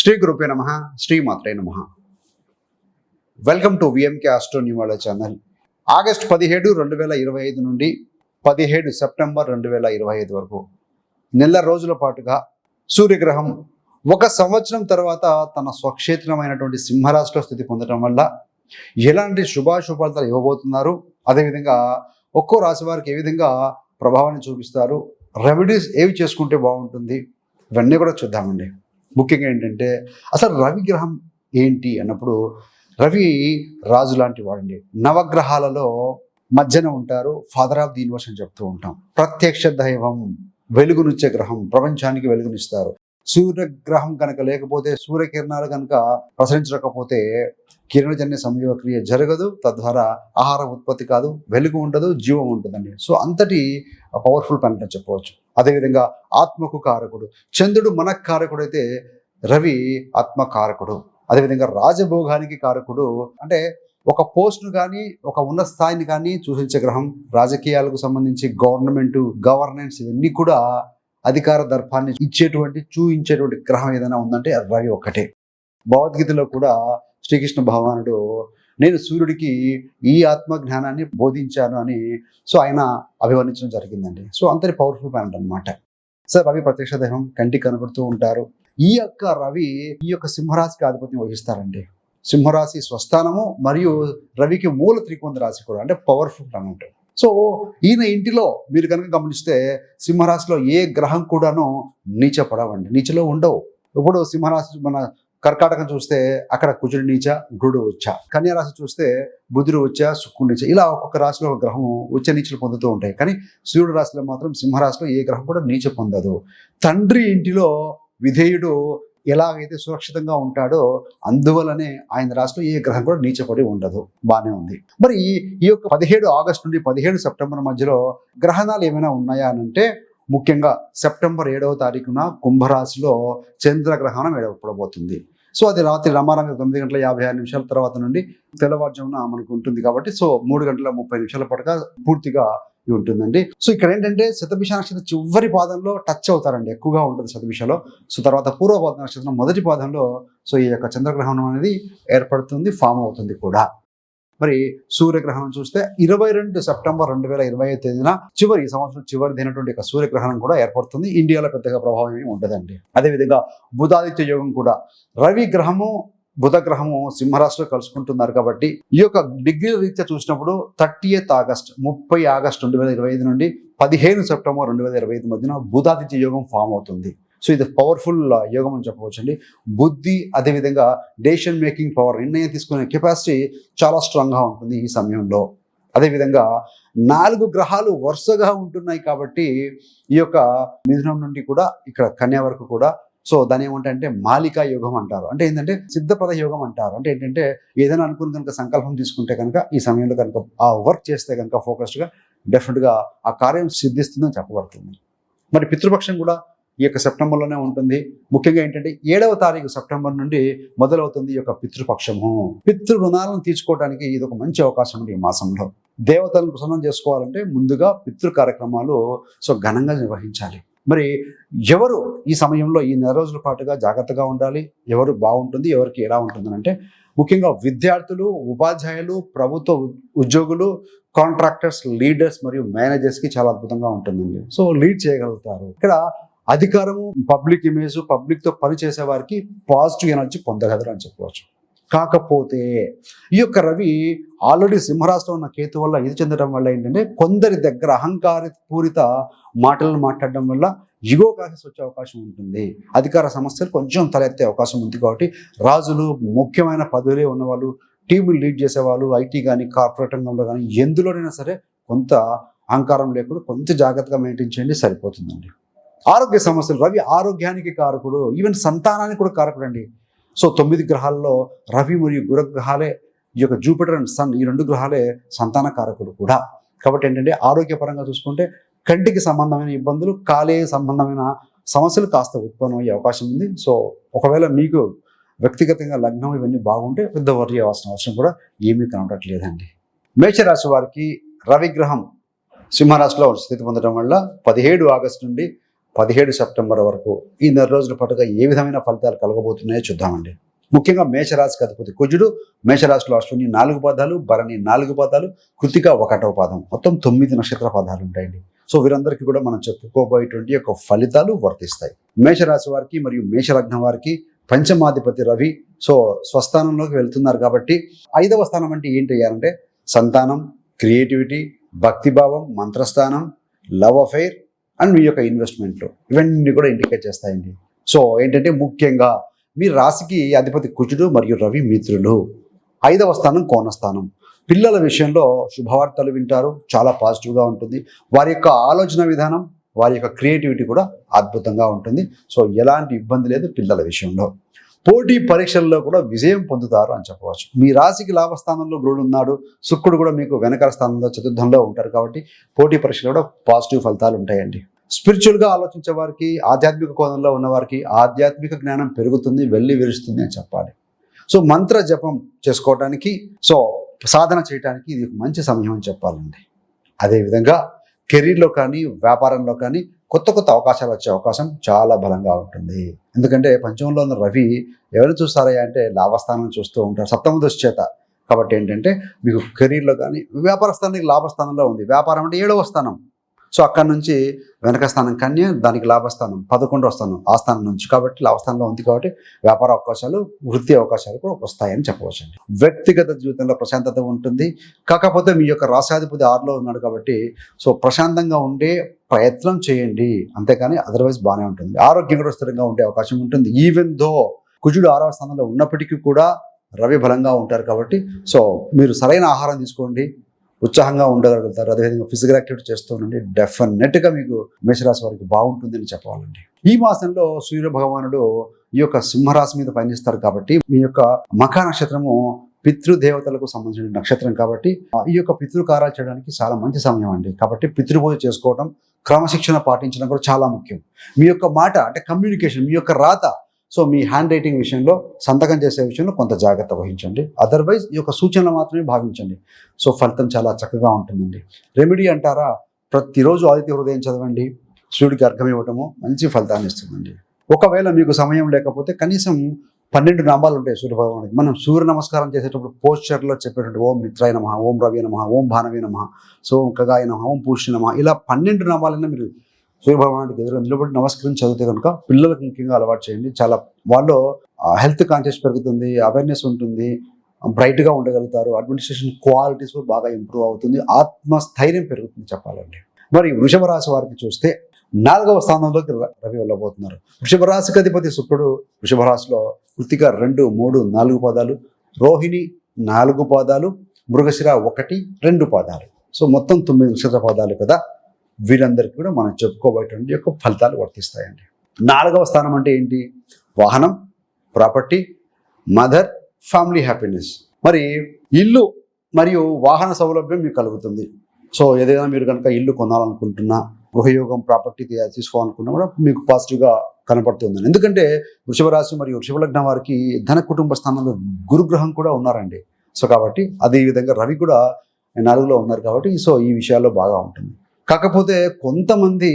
శ్రీ గురుపే నమ శ్రీ మాత్రే నమ. Welcome to VMK astro news channel August పదిహేడు రెండు వేల ఇరవై ఐదు నుండి పదిహేడు సెప్టెంబర్ రెండు వేల ఇరవై ఐదు వరకు. నెల రోజుల పాటుగా సూర్యగ్రహం ఒక సంవత్సరం తర్వాత తన స్వక్షేత్రమైనటువంటి సింహరాశిలో స్థితి పొందడం వల్ల ఎలాంటి శుభాశుభాలు ఇవ్వబోతున్నారు? అదేవిధంగా ఒక్కో రాశి వారికి ఏ విధంగా ప్రభావాన్ని చూపిస్తారు? రెమెడీస్ ఏవి చేసుకుంటే బాగుంటుంది? ఇవన్నీ కూడా చూద్దామండి. ముఖ్యంగా ఏంటంటే అసలు రవి గ్రహం ఏంటి అన్నప్పుడు రవి రాజు లాంటి వాడండి. నవగ్రహాలలో మధ్యన ఉంటారు ఫాదర్ ఆఫ్ ది యూనివర్స్ అని చెప్తూ ఉంటాం. ప్రత్యక్ష దైవం వెలుగునిచ్చే గ్రహం ప్రపంచానికి వెలుగునిస్తారు. సూర్యగ్రహం కనుక లేకపోతే సూర్యకిరణాలు కనుక ప్రసరించకపోతే కిరణజన్య సంయోగ క్రియ జరగదు తద్వారా ఆహార ఉత్పత్తి కాదు వెలుగు ఉండదు జీవం ఉంటుందండి. సో అంతటి పవర్ఫుల్ ప్లానెట్ అని చెప్పవచ్చు. అదేవిధంగా ఆత్మకు కారకుడు. చంద్రుడు మనకు కారకుడు అయితే రవి ఆత్మ కారకుడు. అదేవిధంగా రాజభోగానికి కారకుడు అంటే ఒక పోస్ట్ను కానీ ఒక ఉన్న స్థాయిని కానీ సూచించే గ్రహం రాజకీయాలకు సంబంధించి గవర్నమెంట్ గవర్నెన్స్ ఇవన్నీ కూడా అధికార దర్పాన్ని ఇచ్చేటువంటి చూయించేటువంటి గ్రహం ఏదైనా ఉందంటే రవి ఒక్కటే. భగవద్గీతలో కూడా శ్రీకృష్ణ భగవానుడు నేను సూర్యుడికి ఈ ఆత్మ జ్ఞానాన్ని బోధించాను అని సో ఆయన అభివర్ణించడం జరిగిందండి. సో అంతటి పవర్ఫుల్ ప్లానెట్ అనమాట సార్ రవి ప్రత్యక్ష దేహం కంటికి కనబడుతూ ఉంటారు. ఈ యొక్క రవి ఈ యొక్క సింహరాశికి ఆధిపత్యం వహిస్తారండి. సింహరాశి స్వస్థానము మరియు రవికి మూల త్రికోణ రాశి కూడా అంటే పవర్ఫుల్ ప్లానెట్ సో ఈయన ఇంటిలో మీరు కనుక గమనిస్తే సింహరాశిలో ఏ గ్రహం కూడాను నీచపడవండి. నీచలో ఉండవు. ఇప్పుడు సింహరాశి మన కర్కాటకం చూస్తే అక్కడ కుజుడు నీచ గురుడు వచ్చా కన్యా రాశి చూస్తే బుధుడు ఉచ్చ శుక్రుడు నీచ. ఇలా ఒక్కొక్క రాశిలో ఒక గ్రహం ఉచ్చ నీచలు పొందుతూ ఉంటాయి. కానీ సూర్యుడు రాశిలో మాత్రం సింహరాశిలో ఏ గ్రహం కూడా నీచ పొందదు. తండ్రి ఇంటిలో విధేయుడు ఎలాగైతే సురక్షితంగా ఉంటాడో అందువలనే ఆయన రాశిలో ఏ గ్రహం కూడా నీచపడి ఉండదు. బాగానే ఉంది. మరి ఈ ఈ యొక్క పదిహేడు ఆగస్టు నుండి పదిహేడు సెప్టెంబర్ మధ్యలో గ్రహణాలు ఏమైనా ఉన్నాయా అని అంటే ముఖ్యంగా సెప్టెంబర్ ఏడవ తారీఖున కుంభరాశిలో చంద్రగ్రహణం ఏర్పడబోతుంది. సో అది రాత్రి రమారామి తొమ్మిది గంటల యాభై ఆరు నిమిషాల తర్వాత నుండి తెల్లవారుజామున మనకు ఉంటుంది కాబట్టి సో మూడు గంటల ముప్పై నిమిషాల పడక పూర్తిగా ఉంటుందండి. సో ఇక్కడ ఏంటంటే శతభిష నక్షత్రం చివరి పాదంలో టచ్ అవుతారండి. ఎక్కువగా ఉంటుంది శతభిషలో. సో తర్వాత పూర్వపాద నక్షత్రం మొదటి పాదంలో సో ఈ యొక్క చంద్రగ్రహణం అనేది ఏర్పడుతుంది ఫామ్ అవుతుంది కూడా. మరి సూర్యగ్రహణం చూస్తే ఇరవై రెండు సెప్టెంబర్ రెండు వేల ఇరవై ఐదు తేదీన చివరి ఈ సంవత్సరం చివరిదైనటువంటి యొక్క సూర్యగ్రహణం కూడా ఏర్పడుతుంది. ఇండియాలో పెద్దగా ప్రభావం ఏమి ఉండదండి. అదేవిధంగా బుధాదిత్య యోగం కూడా రవి గ్రహము బుధ గ్రహము సింహరాశిలో కలుసుకుంటున్నారు కాబట్టి ఈ యొక్క డిగ్రీ రీత్యా చూసినప్పుడు థర్టీ ఎయిత్ ఆగస్ట్ ముప్పై ఆగస్ట్ రెండు వేల ఇరవై ఐదు నుండి పదిహేను సెప్టెంబర్ రెండు వేల ఇరవై ఐదు మధ్యన బుధాదిత్య యోగం ఫామ్ అవుతుంది. సో ఇది పవర్ఫుల్ యోగం అని చెప్పవచ్చండి. బుద్ధి అదేవిధంగా డెసిషన్ మేకింగ్ పవర్ నిర్ణయం తీసుకునే కెపాసిటీ చాలా స్ట్రాంగ్గా ఉంటుంది ఈ సమయంలో. అదేవిధంగా నాలుగు గ్రహాలు వరుసగా ఉంటున్నాయి కాబట్టి ఈ యొక్క మిథునం నుండి కూడా ఇక్కడ కన్యా వరకు కూడా. సో దాని ఏమంటే మాలికా యోగం అంటారు. అంటే ఏంటంటే సిద్ధపద యోగం అంటారు. అంటే ఏంటంటే ఏదైనా అనుకుని కనుక సంకల్పం తీసుకుంటే కనుక ఈ సమయంలో కనుక ఆ వర్క్ చేస్తే కనుక ఫోకస్డ్గా డెఫినెట్గా ఆ కార్యం సిద్ధిస్తుందని చెప్పబడుతుంది. మరి పితృపక్షం కూడా ఈ యొక్క సెప్టెంబర్లోనే ఉంటుంది. ముఖ్యంగా ఏంటంటే ఏడవ తారీఖు సెప్టెంబర్ నుండి మొదలవుతుంది ఈ యొక్క పితృపక్షము. పితృ రుణాలను తీర్చుకోవడానికి ఇది ఒక మంచి అవకాశం ఉంది ఈ మాసంలో. దేవతలను ప్రసన్నం చేసుకోవాలంటే ముందుగా పితృ కార్యక్రమాలు సో ఘనంగా నిర్వహించాలి. మరి ఎవరు ఈ సమయంలో ఈ నెల రోజుల పాటుగా జాగ్రత్తగా ఉండాలి? ఎవరు బాగుంటుంది? ఎవరికి ఎలా ఉంటుంది అంటే ముఖ్యంగా విద్యార్థులు ఉపాధ్యాయులు ప్రభుత్వ ఉద్యోగులు కాంట్రాక్టర్స్ లీడర్స్ మరియు మేనేజర్స్కి చాలా అద్భుతంగా ఉంటుందండి. సో లీడ్ చేయగలుగుతారు. ఇక్కడ అధికారము పబ్లిక్ ఇమేజ్ పబ్లిక్తో పనిచేసే వారికి పాజిటివ్ ఎనర్జీ పొందగలరు అని చెప్పవచ్చు. కాకపోతే ఈ యొక్క రవి ఆల్రెడీ సింహరాశిలో ఉన్న కేతు వల్ల ఇది చెందడం వల్ల ఏంటంటే కొందరి దగ్గర అహంకార పూరిత మాటలను మాట్లాడడం వల్ల ఇగో క్లాసెస్ వచ్చే అవకాశం ఉంటుంది. అధికార సమస్యలు కొంచెం తలెత్తే అవకాశం ఉంది కాబట్టి రాజులు ముఖ్యమైన పదవులే ఉన్నవాళ్ళు టీములు లీడ్ చేసేవాళ్ళు ఐటీ కానీ కార్పొరేట్ రంగంలో కానీ ఎందులోనైనా సరే కొంత అహంకారం లేకుండా కొంత జాగ్రత్తగా మెయింటైన్ చేయండి సరిపోతుందండి. ఆరోగ్య సమస్యలు రవి ఆరోగ్యానికి కారకుడు ఈవెన్ సంతానానికి కూడా కారకుడు అండి సో తొమ్మిది గ్రహాల్లో రవి మరియు గురగ్రహాలే ఈ యొక్క జూపిటర్ అండ్ సన్ ఈ రెండు గ్రహాలే సంతాన కారకుడు కూడా. కాబట్టి ఏంటంటే ఆరోగ్యపరంగా చూసుకుంటే కంటికి సంబంధమైన ఇబ్బందులు కాలే సంబంధమైన సమస్యలు కాస్త ఉత్పన్నమయ్యే అవకాశం ఉంది. సో ఒకవేళ మీకు వ్యక్తిగతంగా లగ్నం ఇవన్నీ బాగుంటే పెద్ద వర్రీ అవ్వాల్సిన అవసరం కూడా ఏమీ కనబడట్లేదండి. మేషరాశి వారికి రవి గ్రహం సింహరాశిలో స్థితి పొందడం వల్ల పదిహేడు ఆగస్టు నుండి పదిహేడు సెప్టెంబర్ వరకు ఈ నెల రోజుల పాటుగా ఏ విధమైన ఫలితాలు కలగబోతున్నాయో చూద్దామండి. ముఖ్యంగా మేషరాశికి అధిపతి కుజుడు మేషరాశిలో అశ్విని నాలుగు పదాలు భరణి నాలుగు పదాలు కృతిక ఒకటవ పాదం. మొత్తం తొమ్మిది నక్షత్ర పదాలు ఉంటాయండి. సో వీరందరికీ కూడా మనం చెప్పుకోబోయేటువంటి యొక్క ఫలితాలు వర్తిస్తాయి. మేషరాశి వారికి మరియు మేషలగ్నం వారికి పంచమాధిపతి రవి సో స్వస్థానంలోకి వెళ్తున్నారు కాబట్టి ఐదవ స్థానం అంటే ఏంటి అయ్యారంటే సంతానం క్రియేటివిటీ భక్తిభావం మంత్రస్థానం లవ్ అఫైర్ అండ్ మీ యొక్క ఇన్వెస్ట్మెంట్లు ఇవన్నీ కూడా ఇండికేట్ చేస్తాయండి. సో ఏంటంటే ముఖ్యంగా మీ రాశికి అధిపతి కుజుడు మరియు రవి మిత్రులు. ఐదవ స్థానం కోణస్థానం పిల్లల విషయంలో శుభవార్తలు వింటారు చాలా పాజిటివ్గా ఉంటుంది. వారి యొక్క ఆలోచన విధానం వారి యొక్క క్రియేటివిటీ కూడా అద్భుతంగా ఉంటుంది. సో ఎలాంటి ఇబ్బంది లేదు పిల్లల విషయంలో. పోటీ పరీక్షల్లో కూడా విజయం పొందుతారు అని చెప్పవచ్చు. మీ రాశికి లాభస్థానంలో గురుడు ఉన్నాడు. శుక్రుడు కూడా మీకు వెనకాల స్థానంలో చతుర్థంలో ఉంటారు కాబట్టి పోటీ పరీక్షలు కూడా పాజిటివ్ ఫలితాలు ఉంటాయండి. స్పిరిచువల్గా ఆలోచించే వారికి ఆధ్యాత్మిక కోణంలో ఉన్న వారికి ఆధ్యాత్మిక జ్ఞానం పెరుగుతుంది వెళ్ళి విరుస్తుంది అని చెప్పాలి. సో మంత్ర జపం చేసుకోవడానికి సో సాధన చేయడానికి ఇది మంచి సమయం అని చెప్పాలండి. అదేవిధంగా కెరీర్లో కానీ వ్యాపారంలో కానీ కొత్త కొత్త అవకాశాలు వచ్చే అవకాశం చాలా బలంగా ఉంటుంది. ఎందుకంటే పంచమంలో ఉన్న రవి ఎవరు చూస్తారయ్యా అంటే లాభస్థానం చూస్తూ ఉంటారు సప్తమ దృష్టి చేత. కాబట్టి ఏంటంటే మీకు కెరీర్లో కానీ వ్యాపార స్థానానికి లాభస్థానంలో ఉంది. వ్యాపారం అంటే ఏడవ స్థానం. సో అక్కడ నుంచి వెనక స్థానం కన్య దానికి లాభస్థానం పదకొండో స్థానం ఆ స్థానం నుంచి కాబట్టి లాభస్థానంలో ఉంది కాబట్టి వ్యాపార అవకాశాలు వృత్తి అవకాశాలు కూడా వస్తాయని చెప్పవచ్చు అండి వ్యక్తిగత జీవితంలో ప్రశాంతత ఉంటుంది. కాకపోతే మీ యొక్క రాశాధిపతి ఆరులో ఉన్నాడు కాబట్టి సో ప్రశాంతంగా ఉండే ప్రయత్నం చేయండి. అంతేకాని అదర్వైజ్ బాగానే ఉంటుంది. ఆరోగ్యం కూడా స్థిరంగా ఉండే అవకాశం ఉంటుంది. ఈవెన్ దో కుజుడు ఆరవ స్థానంలో ఉన్నప్పటికీ కూడా రవి బలంగా ఉంటారు కాబట్టి సో మీరు సరైన ఆహారం తీసుకోండి. ఉత్సాహంగా ఉండగలుగుతారు. అదేవిధంగా ఫిజికల్ యాక్టివిటీ చేస్తూ ఉండండి. డెఫినెట్గా మీకు మేషరాశి వారికి బాగుంటుందని చెప్పాలండి ఈ మాసంలో సూర్య భగవానుడు ఈ యొక్క సింహరాశి మీద పయనిస్తారు కాబట్టి మీ యొక్క మఖ నక్షత్రము పితృదేవతలకు సంబంధించిన నక్షత్రం కాబట్టి ఈ యొక్క పితృకారాలు చేయడానికి చాలా మంచి సమయం అండి. కాబట్టి పితృపూజ చేసుకోవడం క్రమశిక్షణ పాటించడం కూడా చాలా ముఖ్యం. మీ యొక్క మాట అంటే కమ్యూనికేషన్ మీ యొక్క రాత సో మీ హ్యాండ్ రైటింగ్ విషయంలో సంతకం చేసే విషయంలో కొంత జాగ్రత్త వహించండి. అదర్వైజ్ ఈ యొక్క సూచనలు మాత్రమే భావించండి. సో ఫలితం చాలా చక్కగా ఉంటుందండి. రెమెడీ అంటారా ప్రతిరోజు ఆదిత్య హృదయం చదవండి సూర్యుడికి అర్థం ఇవ్వటము మంచి ఫలితాన్ని ఇస్తుందండి. ఒకవేళ మీకు సమయం లేకపోతే కనీసం పన్నెండు నామాలు ఉంటాయి సూర్యభగవానికి మనం సూర్య నమస్కారం చేసేటప్పుడు పోస్చర్లో చెప్పేటప్పుడు ఓం మిత్రాయ నమ ఓం రవి నమ ఓం భానవి నమ సో ఓం కగాయ నమ ఓం పూష్య నమ ఇలా పన్నెండు నామాలైనా మీరు సూర్యభగవానికి ఎదురు నిలబడి నమస్కరించి చదివితే కనుక పిల్లలకు ముఖ్యంగా అలవాటు చేయండి. చాలా వాళ్ళు హెల్త్ కాన్షియస్ పెరుగుతుంది అవేర్నెస్ ఉంటుంది బ్రైట్గా ఉండగలుగుతారు అడ్మినిస్ట్రేషన్ క్వాలిటీస్ కూడా బాగా ఇంప్రూవ్ అవుతుంది ఆత్మస్థైర్యం పెరుగుతుంది చెప్పాలండి మరి వృషభ రాశి వారికి చూస్తే నాలుగవ స్థానంలోకి రవి వెళ్ళబోతున్నారు. వృషభ రాశికి అధిపతి శుక్రుడు వృషభ రాశిలో కృతిక రెండు మూడు నాలుగు పాదాలు రోహిణి నాలుగు పాదాలు మృగశిర ఒకటి రెండు పాదాలు. సో మొత్తం తొమ్మిది నక్షత్ర పాదాలు కదా. వీరందరికీ కూడా మనం చెప్పుకోబోయేటువంటి యొక్క ఫలితాలు వర్తిస్తాయండి. నాలుగవ స్థానం అంటే ఏంటి? వాహనం ప్రాపర్టీ మదర్ ఫ్యామిలీ హ్యాపీనెస్. మరి ఇల్లు మరియు వాహన సౌలభ్యం మీకు కలుగుతుంది. సో ఏదైనా మీరు కనుక ఇల్లు కొనాలనుకుంటున్నా గృహయోగం ప్రాపర్టీ తీసుకోవాలనుకున్నా కూడా మీకు పాజిటివ్గా కనపడుతుంది ఎందుకంటే వృషభ రాశి మరియు వృషభ లగ్నం వారికి ధన కుటుంబ స్థానంలో గురుగ్రహం కూడా ఉన్నారండి. సో కాబట్టి అదే విధంగా రవి కూడా నాలుగులో ఉన్నారు కాబట్టి సో ఈ విషయాల్లో బాగా ఉంటుంది. కాకపోతే కొంతమంది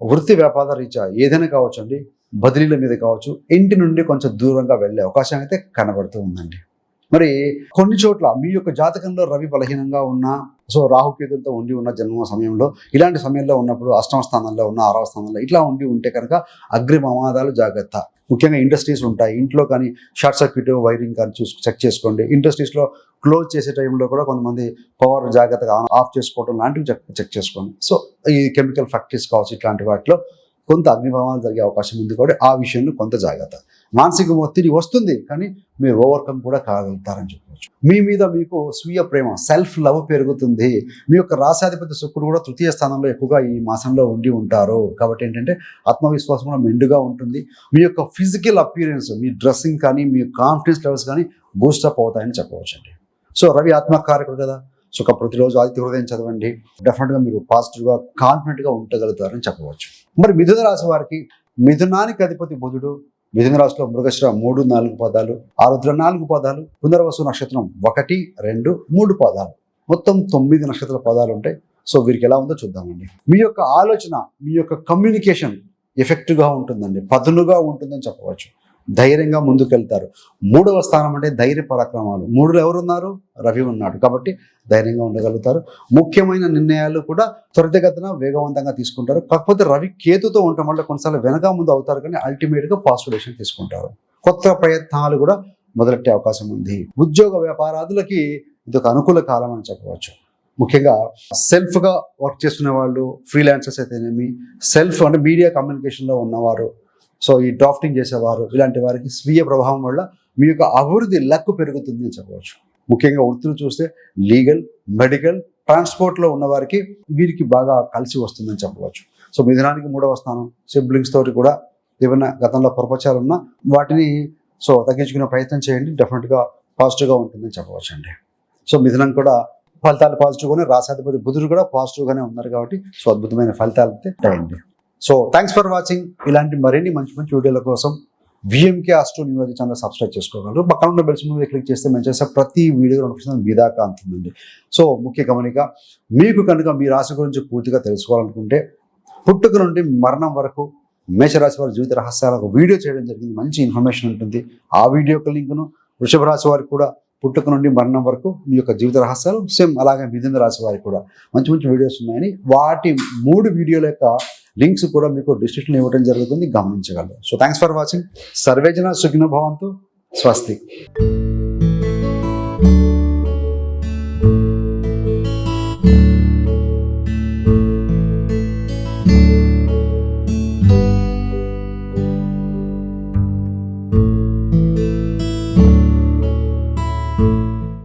వృత్తి వ్యాపార రీత్యా ఏదైనా కావచ్చు అండి బదిలీల మీద కావచ్చు ఇంటి నుండి కొంచెం దూరంగా వెళ్ళే అవకాశం అయితే కనబడుతూ ఉందండి. మరి కొన్ని చోట్ల మీ యొక్క జాతకంలో రవి బలహీనంగా ఉన్న సో రాహుకేతులతో ఉండి ఉన్న జన్మ సమయంలో ఇలాంటి సమయంలో ఉన్నప్పుడు అష్టమ స్థానంలో ఉన్న ఆరవ స్థానంలో ఇట్లా ఉండి ఉంటే కనుక అగ్రి ప్రమాదాలు జాగ్రత్త. ముఖ్యంగా ఇండస్ట్రీస్ ఉంటాయి. ఇంట్లో కానీ షార్ట్ సర్క్యూట్ వైరింగ్ కానీ చూసి చెక్ చేసుకోండి. ఇండస్ట్రీస్లో క్లోజ్ చేసే టైంలో కూడా కొంతమంది పవర్ జాగ్రత్తగా ఆఫ్ చేసుకోవడం లాంటివి చెక్ చెక్ చేసుకోండి. సో ఈ కెమికల్ ఫ్యాక్టరీస్ కావచ్చు ఇట్లాంటి వాటిలో కొంత అగ్నిభావాలు జరిగే అవకాశం ఉంది కాబట్టి ఆ విషయంలో కొంత జాగ్రత్త. మానసిక ఒత్తిడి వస్తుంది కానీ మీరు ఓవర్కమ్ కూడా కాగలుగుతారని చెప్పవచ్చు మీ మీద మీకు స్వీయ ప్రేమ సెల్ఫ్ లవ్ పెరుగుతుంది. మీ యొక్క రాశాధిపతి శుక్రుడు కూడా తృతీయ స్థానంలో ఎక్కువగా ఈ మాసంలో ఉండి ఉంటారు. కాబట్టి ఏంటంటే ఆత్మవిశ్వాసం కూడా మెండుగా ఉంటుంది. మీ యొక్క ఫిజికల్ అపీరెన్స్ మీ డ్రెస్సింగ్ కానీ మీ కాన్ఫిడెన్స్ లెవెల్స్ కానీ బూస్టప్ అవుతాయని చెప్పవచ్చు అండి సో రవి ఆత్మకారకుడు కదా. సో ఒక ప్రతిరోజు ఆదిత్య హృదయం చదవండి. డెఫినెట్గా మీరు పాజిటివ్గా కాన్ఫిడెంట్గా ఉండగలుగుతారని చెప్పవచ్చు. మరి మిథున రాశి వారికి మిథునానికి అధిపతి బుధుడు మిథున రాశిలో మృగశిర మూడు నాలుగు పదాలు ఆరుద్ర నాలుగు పదాలు పునర్వసు నక్షత్రం ఒకటి రెండు మూడు పదాలు. మొత్తం తొమ్మిది నక్షత్ర పదాలు ఉంటాయి. సో వీరికి ఎలా ఉందో చూద్దామండి. మీ యొక్క ఆలోచన మీ యొక్క కమ్యూనికేషన్ ఎఫెక్టివ్గా ఉంటుందండి. పదునుగా ఉంటుందని చెప్పవచ్చు. ధైర్యంగా ముందుకెళ్తారు. మూడవ స్థానం అంటే ధైర్య పరాక్రమాలు. మూడులో ఎవరున్నారు? రవి ఉన్నాడు. కాబట్టి ధైర్యంగా ఉండగలుగుతారు. ముఖ్యమైన నిర్ణయాలు కూడా త్వరితగతిన వేగవంతంగా తీసుకుంటారు. కాకపోతే రవి కేతుతో ఉండటం వల్ల కొన్నిసార్లు వెనక ముందు అవుతారు కానీ అల్టిమేట్గా పాజిటివ్ డెసిషన్ తీసుకుంటారు. కొత్త ప్రయత్నాలు కూడా మొదలెట్టే అవకాశం ఉంది. ఉద్యోగ వ్యాపారాదులకి ఇది ఒక అనుకూల కాలం అని చెప్పవచ్చు. ముఖ్యంగా సెల్ఫ్గా వర్క్ చేసుకునే వాళ్ళు ఫ్రీలాన్సర్స్ అయితేనేమి సెల్ఫ్ అంటే మీడియా కమ్యూనికేషన్లో ఉన్నవారు సో ఈ డ్రాఫ్టింగ్ చేసేవారు ఇలాంటి వారికి స్వీయ ప్రభావం వల్ల మీ యొక్క అభివృద్ధి లక్కు పెరుగుతుంది అని చెప్పవచ్చు. ముఖ్యంగా వృత్తులు చూస్తే లీగల్ మెడికల్ ట్రాన్స్పోర్ట్లో ఉన్నవారికి వీరికి బాగా కలిసి వస్తుందని చెప్పవచ్చు. సో మిథునానికి మూడవ స్థానం సిబ్లింగ్స్ తోటి కూడా ఏమైనా గతంలో పొరపచాలు ఉన్నా వాటిని సో తగ్గించుకునే ప్రయత్నం చేయండి. డెఫినెట్గా పాజిటివ్గా ఉంటుందని చెప్పవచ్చు అండి. సో మిథునం కూడా ఫలితాలు పాజిటివ్గానే రాసాధిపతి బుధుడు కూడా పాజిటివ్గానే ఉన్నారు కాబట్టి సో అద్భుతమైన ఫలితాలు అయితే సో థ్యాంక్స్ ఫర్ వాచింగ్ ఇలాంటి మరిన్ని మంచి మంచి వీడియోల కోసం VMK astro news channel subscribe చేసుకోగలరు. పక్కన ఉన్న బెల్స్ మీద క్లిక్ చేస్తే మేము చేసే ప్రతి వీడియో నోటిఫికేషన్ మీ దాకా అందుతుందండి. సో ముఖ్య గమనిక మీకు కనుక మీ రాశి గురించి పూర్తిగా తెలుసుకోవాలనుకుంటే పుట్టుక నుండి మరణం వరకు మేషరాశి వారి జీవిత రహస్యాలకు వీడియో చేయడం జరిగింది. మంచి ఇన్ఫర్మేషన్ ఉంటుంది. ఆ వీడియో యొక్క లింక్ను వృషభ రాశి వారికి కూడా పుట్టుక నుండి మరణం వరకు మీ యొక్క జీవిత రహస్యాలు సేమ్ అలాగే మిథున రాశి వారికి కూడా మంచి మంచి వీడియోస్ ఉన్నాయని వాటి మూడు వీడియోల యొక్క లింక్స్ కూడా మీకు డిస్క్రిప్షన్ ఇవ్వడం జరుగుతుంది గమనించగలరు. సో థ్యాంక్స్ ఫర్ వాచింగ్ సర్వేజన సుఖినభవంతో స్వస్తి.